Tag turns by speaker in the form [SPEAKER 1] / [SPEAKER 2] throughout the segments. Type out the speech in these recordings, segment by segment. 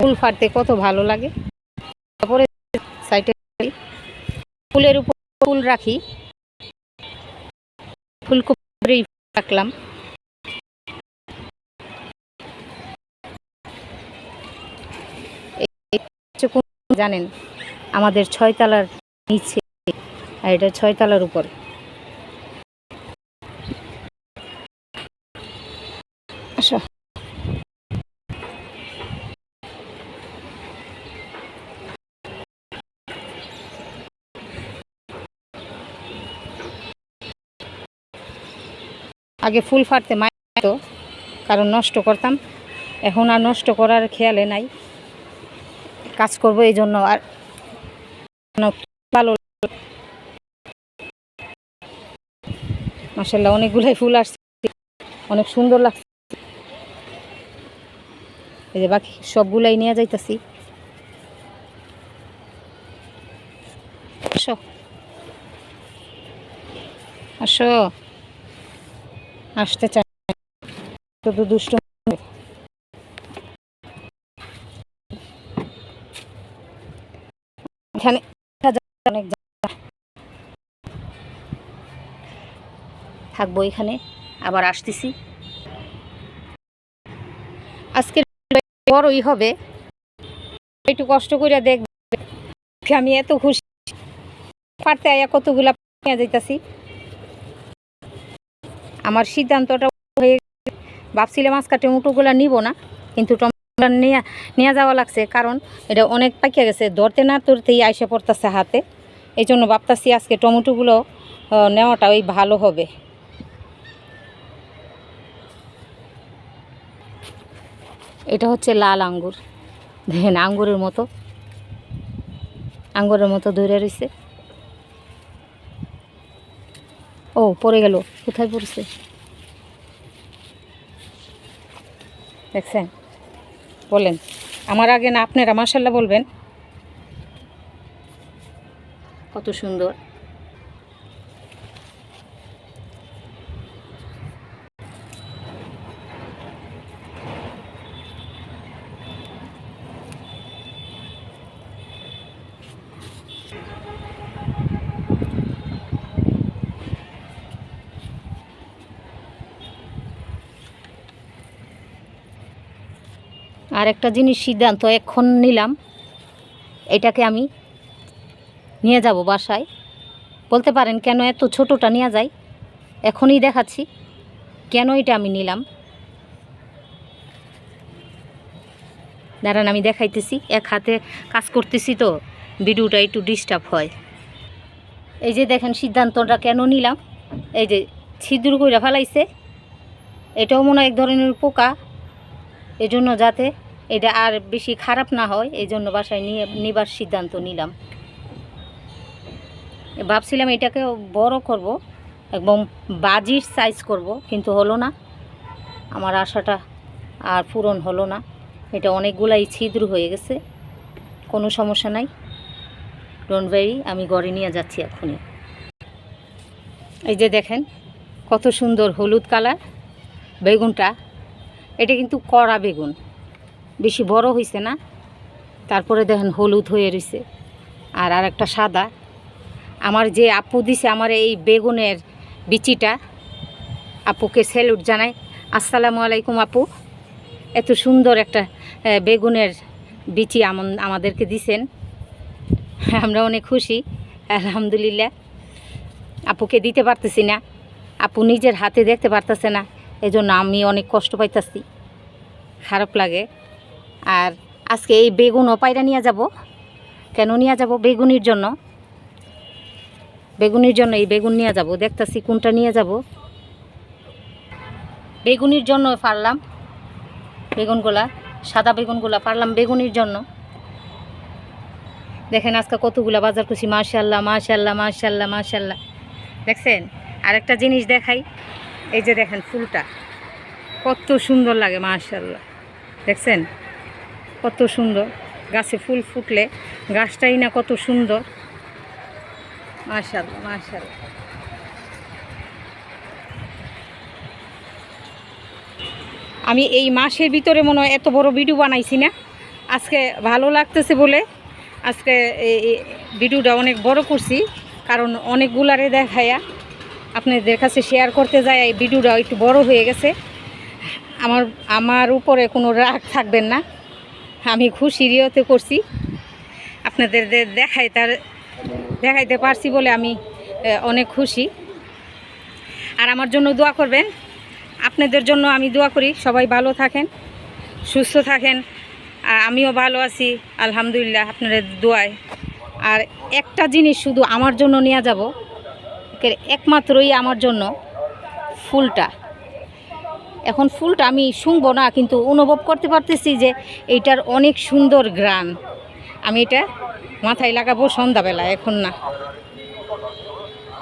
[SPEAKER 1] ফুল ফাটতে কত ভালো লাগে। তারপরে সাইডে ফুলের উপর ফুল রাখি। ফুলকপি রাখলাম। জানেন, আমাদের ছয়তলার নিচে, আর এটা ছয়তলার উপর। আসো। আগে ফুল ফাটতে মায় তো, কারণ নষ্ট করতাম। এখন আর নষ্ট করার খেয়ালে নাই। কাজ করব এই জন্য আর ভালো মাসাল্লাহ অনেকগুলাই ফুল আসছে। অনেক সুন্দর লাগছে। এই যে বাকি সবগুলাই নিয়ে যাইতাছি। আসো। আসো। আসতে চাই শুধু দুষ্ট এখানে অনেক থাকব এখানে, আবার আসতেছি। আজকের বড়ই হবে। একটু কষ্ট করে দেখবে। আমি এত খুশি। পারতে আয়া কতগুলা যাইতাছি। আমার সিদ্ধান্তটা হয়ে। ভাবছিলাম আজকে টমেটোগুলো নিব না, কিন্তু টমেটো নিয়ে নিয়ে যাওয়া লাগছে, কারণ এটা অনেক পাকিয়ে গেছে। ধরতে না ধরতেই আইসে পড়তেছে হাতে। এই জন্য ভাবতাছি আজকে টমেটোগুলো নেওয়াটা ওই ভালো হবে। এটা হচ্ছে লাল আঙ্গুর। দেখেন, আঙ্গুরের মতো। আঙ্গুরের মতো ধরে রয়েছে ও, পড়ে গেল। কোথায় পড়ছে? দেখছেন? বলেন। আমার আগে না, আপনারা মাসাল্লাহ বলবেন। কত সুন্দর। আর একটা জিনিস সিদ্ধান্ত এখন নিলাম, এটাকে আমি নিয়ে যাব বাসায়। বলতে পারেন কেন এত ছোটোটা নিয়ে যাই? এখনই দেখাচ্ছি কেন এটা আমি নিলাম। দাঁড়ান, আমি দেখাইতেছি, এক হাতে কাজ করতেছি তো, ভিডিওটা একটু ডিস্টার্ব হয়। এই যে দেখেন সিদ্ধান্তটা কেন নিলাম, এই যে ছিদ্র করে ফেলাইছে, এটাও মনে হয় এক ধরনের পোকা। এজন্য যাতে এটা আর বেশি খারাপ না হয় এই জন্য বাসায় নিয়ে, নেবার সিদ্ধান্ত নিলাম। ভাবছিলাম এটাকে বড় করব এবং বাজির সাইজ করব, কিন্তু হলো না। আমার আশাটা আর পূরণ হলো না। এটা অনেকগুলাই ছিদ্র হয়ে গেছে। কোনো সমস্যা নাই। ডোন্ট আমি ঘরে নিয়ে যাচ্ছি এখনই এই যে দেখেন, কত সুন্দর হলুদ কালার। বেগুনটা এটা কিন্তু কড়া বেগুন। বেশি বড় হয়েছে না। তারপরে দেখেন হলুদ হয়ে রয়েছে আর আর একটা সাদা। আমার যে আপু দিছে আমার এই বেগুনের বিচিটা, আপুকে স্যালুট জানাই। আসসালামু আলাইকুম আপু। এত সুন্দর একটা বেগুনের বিচি আমাদেরকে দিছেন। আমরা অনেক খুশি, আলহামদুলিল্লাহ। আপুকে দিতে পারতেছি না। আপু নিজের হাতে দেখতে পারতেছে না। এজন্য আমি অনেক কষ্ট পাইতাছি। খারাপ লাগে। আর আজকে এই বেগুনও পায়রা নিয়ে যাব। কেন নিয়ে যাব? বেগুনির জন্য। বেগুনির জন্য এই বেগুন নিয়ে যাব। দেখতাছি কোনটা নিয়ে যাব। বেগুনির জন্য পারলাম। বেগুনগুলা, সাদা বেগুনগুলা পারলাম বেগুনির জন্য। দেখেন আজকে কতগুলা বাজার করছি। মাশাল্লাহ মাশাল্লাহ মাশাল্লাহ মাশাল্লাহ দেখছেন? আরেকটা জিনিস দেখাই। এই যে দেখেন ফুলটা, কত সুন্দর লাগে মাশাল্লাহ দেখছেন? কত সুন্দর। গাছে ফুল ফুটলে গাছটাই না কত সুন্দর। মাশাল্লাহ মাশাল্লাহ আমি এই মাসের ভিতরে মনে হয় এত বড় ভিডিও বানাইছি না।
[SPEAKER 2] আজকে ভালো লাগতেছে বলে আজকে এই ভিডিওটা অনেক বড় করছি, কারণ অনেকগুলারে দেখায়া আপনাদের কাছে শেয়ার করতে যায় এই ভিডিওটা একটু বড় হয়ে গেছে। আমার আমার উপরে কোনো রাগ থাকবেন না। আমি খুশি রিয়তে করছি। আপনাদের দেখাই তার দেখাইতে পারছি বলে আমি অনেক খুশি। আর আমার জন্য দোয়া করবেন। আপনাদের জন্য আমি দোয়া করি। সবাই ভালো থাকেন, সুস্থ থাকেন। আর আমিও ভালো আছি, আলহামদুলিল্লাহ আপনাদের দোয়ায়। আর একটা জিনিস শুধু আমার জন্য নিয়ে যাব। কে- একমাত্রই আমার জন্য ফুলটা। এখন ফুলটা আমি শুনব না, কিন্তু অনুভব করতে পারতেছি যে এইটার অনেক সুন্দর গ্রান আমি এটা মাথায় লাগাবো সন্ধ্যাবেলা, এখন না।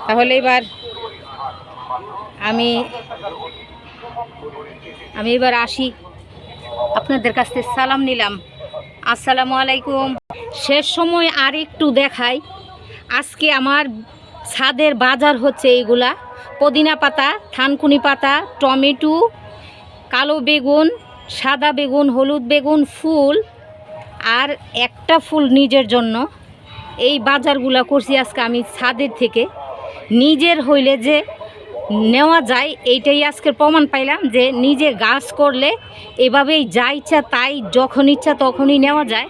[SPEAKER 2] তাহলে এবার আমি আমি এবার আসি। আপনাদের কাছ থেকে সালাম নিলাম। আসসালামু আলাইকুম। শেষ সময় আর একটু দেখাই। আজকে আমার ছাদের বাজার হচ্ছে এইগুলা। পুদিনা পাতা, থানকুনি পাতা, টমেটো, কালো বেগুন, সাদা বেগুন, হলুদ বেগুন, ফুল আর একটা ফুল নিজের জন্য। এই বাজারগুলা করছি আজকে আমি ছাদের থেকে। নিজের হইলে যে নেওয়া যায়, এইটাই আজকের প্রমাণ পাইলাম যে নিজে গাছ করলে এভাবেই যা ইচ্ছা তাই যখন ইচ্ছা তখনই নেওয়া যায়।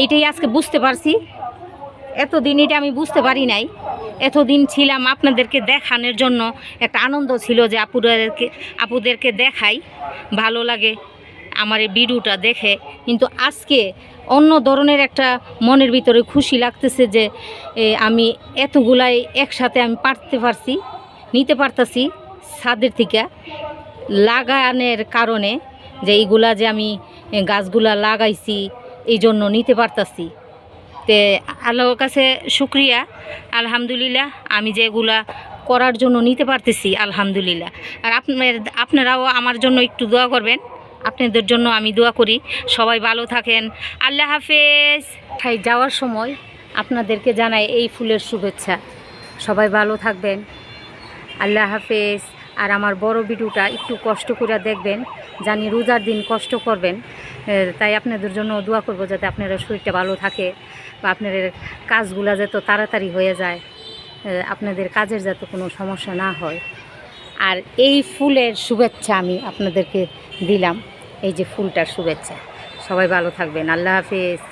[SPEAKER 2] এইটাই আজকে বুঝতে পারছি। এতদিন এটা আমি বুঝতে পারি নাই। এতদিন ছিলাম আপনাদেরকে দেখানোর জন্য। একটা আনন্দ ছিল যে আপুদেরকে আপুদেরকে দেখাই। ভালো লাগে আমার এই ভিডিওটা দেখে। কিন্তু আজকে অন্য ধরনের একটা মনের ভিতরে খুশি লাগতেছে যে আমি এতগুলাই একসাথে আমি পারতে পারছি, নিতে পারতাছি ছাদের থেকে লাগানোর কারণে যে এইগুলা যে আমি গাছগুলা লাগাইছি, এই জন্য নিতে পারতাছি। তে আল্লাহর কাছে শুক্রিয়া, আলহামদুলিল্লাহ, আমি যেগুলা করার জন্য নিতে পারতেছি, আলহামদুলিল্লাহ। আর আপনার, আপনারাও আমার জন্য একটু দোয়া করবেন, আপনাদের জন্য আমি দোয়া করি। সবাই ভালো থাকেন, আল্লাহ হাফেজ। তাই যাওয়ার সময় আপনাদেরকে জানাই এই ফুলের শুভেচ্ছা। সবাই ভালো থাকবেন, আল্লাহ হাফেজ। আর আমার বড় ভিডিওটা একটু কষ্ট করে দেখবেন, জানি রোজার দিন কষ্ট করবেন। তাই আপনাদের জন্য দোয়া করব যাতে আপনারা শরীরটা ভালো থাকে বা আপনাদের কাজগুলা যাতে তাড়াতাড়ি হয়ে যায় আপনাদের কাজের যাতে কোনো সমস্যা না হয়। আর এই ফুলের শুভেচ্ছা আমি আপনাদেরকে দিলাম, এই যে ফুলটার শুভেচ্ছা। সবাই ভালো থাকবেন। আল্লাহ হাফেজ।